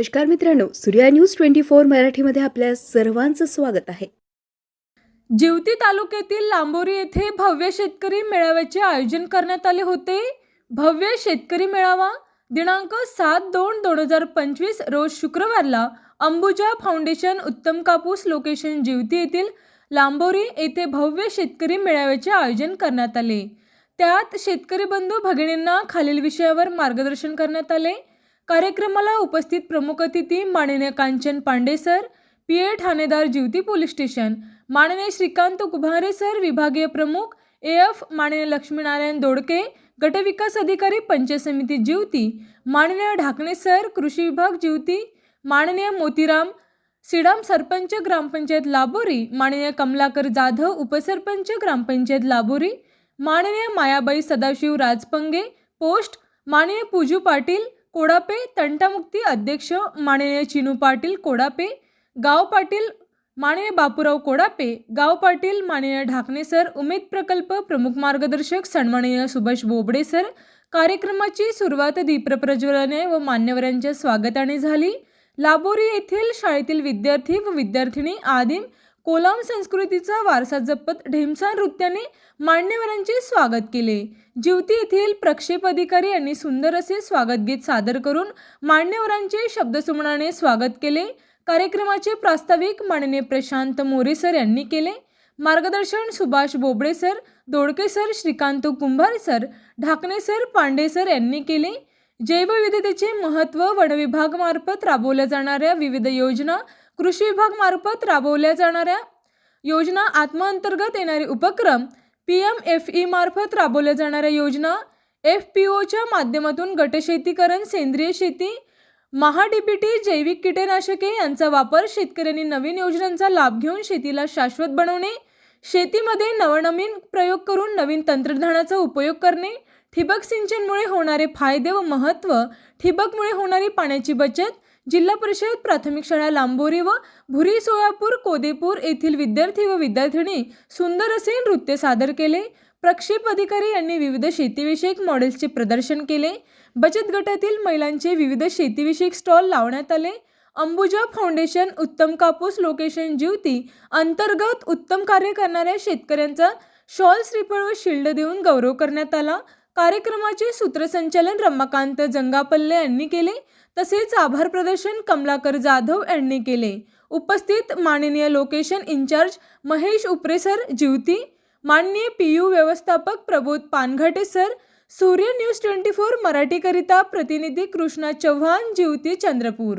नमस्कार मित्रांनो Surya news twenty four मराठीमध्ये आपल्या सर्वांचं स्वागत आहे. जिवती तालुक्यातील लांबोरी येथे भव्य शेतकरी मेळाव्याचे आयोजन करण्यात आले होते. भव्य शेतकरी मेळावा दिनांक सात दोन दोन हजार पंचवीस रोज शुक्रवारला अंबुजा फाउंडेशन उत्तम कापूस लोकेशन जिवती येथील लांबोरी येथे भव्य शेतकरी मेळाव्याचे आयोजन करण्यात आले. त्यात शेतकरी बंधू भगिनींना खालील विषयावर मार्गदर्शन करण्यात आले. कार्यक्रमाला उपस्थित प्रमुख अतिथी माननीय Kanchan Pande sir P A Thanedar Jivati police station माननीय श्रीकांत कुभारे सर विभागीय प्रमुख ए एफ माननीय लक्ष्मीनारायण दोडके गटविकास अधिकारी पंचायत समिती जिवती माननीय ढाकणे सर कृषी विभाग जिवती माननीय मोतीराम सिडाम सरपंच ग्रामपंचायत लाबोरी माननीय कमलाकर जाधव उपसरपंच ग्रामपंचायत लाबोरी माननीय मायाबाई सदाशिव राजपंगे पोस्ट माननीय पूजू पाटील कोडापे तंटामुक्ती अध्यक्ष माननीय चिनू पाटील कोडापे गाव पाटील माननीय बापूराव कोडापे गाव पाटील माननीय ढाकणे सर उमेद प्रकल्प प्रमुख मार्गदर्शक सन्माननीय सुभाष बोबडे सर कार्यक्रमाची सुरुवात दीपप्रज्वलने व मान्यवरांच्या स्वागताने झाली. लाबोरी येथील शाळेतील विद्यार्थी व विद्यार्थिनी आदिम कोलाम संस्कृतीचा वारसा जपत ढेमसा नृत्याने मान्यवरांचे स्वागत केले. जिवती येथील प्रक्षेप अधिकारी यांनी सुंदर असे स्वागत गीत सादर करून मान्यवरांचे शब्दसुमनाने स्वागत केले. कार्यक्रमाचे प्रास्ताविक माननीय प्रशांत मोरे सर यांनी केले. मार्गदर्शन Subhash Bobde sir Dodke sir Shrikant Kumbhar sir Dhakane sir Pande sir यांनी केले. जैवविविधतेचे महत्त्व वनविभागामार्फत राबवल्या जाणाऱ्या विविध योजना कृषी विभागमार्फत राबवल्या जाणाऱ्या योजना आत्माअंतर्गत येणारे उपक्रम पी एम एफ ई मार्फत राबवल्या जाणाऱ्या योजना एफ पी ओच्या माध्यमातून गटशेतीकरण सेंद्रिय शेती महाडीबीटी जैविक कीटकनाशके यांचा वापर शेतकऱ्यांनी नवीन योजनांचा लाभ घेऊन शेतीला शाश्वत बनवणे शेतीमध्ये नवनवीन प्रयोग करून नवीन तंत्रज्ञानाचा उपयोग करणे ठिबक सिंचनमुळे होणारे फायदे व महत्त्व ठिबकमुळे होणारी पाण्याची बचत जिल्हा परिषद प्राथमिक शाळा लांबोरी व भुरी सोयापूर कोदेपूर येथील विद्यार्थी व विद्यार्थिनी सुंदर असे नृत्य सादर केले. प्रक्षेप अधिकारी यांनी विविध शेतीविषयक मॉडेल्सचे प्रदर्शन केले. बचत गटातील महिलांचे विविध शेतीविषयक स्टॉल लावण्यात आले. अंबुजा फाउंडेशन उत्तम कापूस लोकेशन ज्योती अंतर्गत उत्तम कार्य करणाऱ्या शेतकऱ्यांचा शॉल श्रीफळ व शिल्ड देऊन गौरव करण्यात आला. कार्यक्रमाचे सूत्रसंचालन रमाकांत जंगापल्ले यांनी केले तसेच आभार प्रदर्शन कमलाकर जाधव यांनी केले. उपस्थित माननीय लोकेशन इंचार्ज महेश उपरेसर ज्योती माननीय पी यू व्यवस्थापक Prabodh Panghate sir Surya news twenty four मराठीकरिता प्रतिनिधी कृष्णा चव्हाण ज्युती चंद्रपूर.